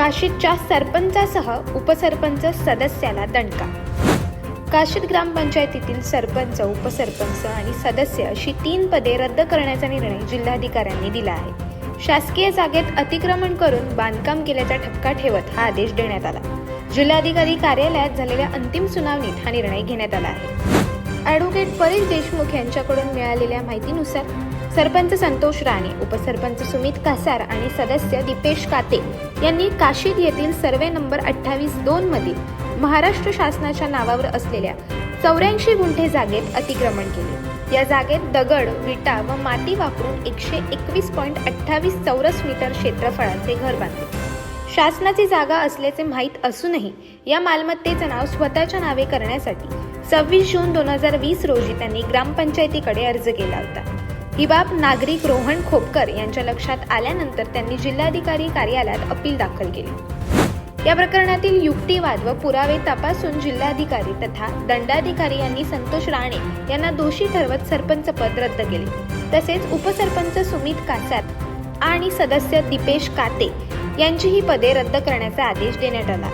काशीदच्या सरपंचासह उपसरपंच सदस्याला दणका. काशीद ग्रामपंचायतीतील सरपंच उपसरपंच आणि सदस्य अशी तीन पदे रद्द करण्याचा निर्णय जिल्हाधिकाऱ्यांनी दिला आहे. शासकीय जागेत अतिक्रमण करून बांधकाम केल्याचा ठपका ठेवत हा आदेश देण्यात आला. जिल्हाधिकारी कार्यालयात झालेल्या अंतिम सुनावणीत हा निर्णय घेण्यात आला आहे. ॲडव्होकेट परेश देशमुख यांच्याकडून मिळालेल्या माहितीनुसार सरपंच संतोष राणे उपसरपंच सुमित कासार आणि सदस्य दीपेश काते यांनी काशीद येथील सर्वे नंबर अठ्ठावीस दोन मधील महाराष्ट्र शासनाच्या नावावर असलेल्या चौऱ्याऐंशी गुंठे जागेत अतिक्रमण केले. या जागेत दगड विटा व माती वापरून एकशे एकवीस पॉईंट अठ्ठावीस चौरस मीटर क्षेत्रफळाचे घर बांधले. शासनाची जागा असल्याचे माहीत असूनही या मालमत्तेचं नाव स्वतःच्या नावे करण्यासाठी सव्वीस जून दोन हजार वीस रोजी त्यांनी ग्रामपंचायतीकडे अर्ज केला होता. ही बाब नागरिक रोहन खोपकर यांच्या लक्षात आल्यानंतर त्यांनी जिल्हाधिकारी कार्यालयात अपील दाखल केली. या प्रकरणातील युक्तिवाद व पुरावे तपासून जिल्हाधिकारी तथा दंडाधिकारी यांनी संतोष राणे यांना दोषी ठरवत सरपंच पद रद्द केले. तसेच उपसरपंच सुमित कासार आणि सदस्य दीपेश काते यांची ही पदे रद्द करण्याचा आदेश देण्यात आला.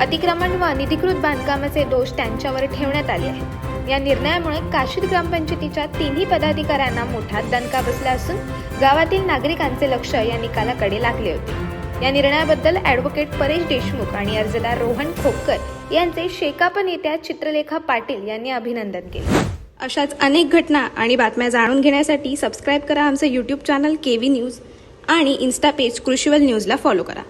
अतिक्रमण व अनधिकृत बांधकामाचे दोष त्यांच्यावर ठेवण्यात आले आहेत. या निर्णयामुळे काशीद ग्रामपंचायतीच्या तिन्ही पदाधिकाऱ्यांना मोठा दणका बसला असून गावातील नागरिकांचे लक्ष या निकालाकडे लागले होते. या निर्णयाबद्दल ॲडव्होकेट परेश देशमुख आणि अर्जदार रोहन खोपकर यांचे शेकाप नेत्या चित्रलेखा पाटील यांनी अभिनंदन केले. अशाच अनेक घटना आणि बातम्या जाणून घेण्यासाठी सबस्क्राईब करा आमचं YouTube channel K V news आणि इन्स्टा पेज कृषीवल न्यूजला फॉलो करा.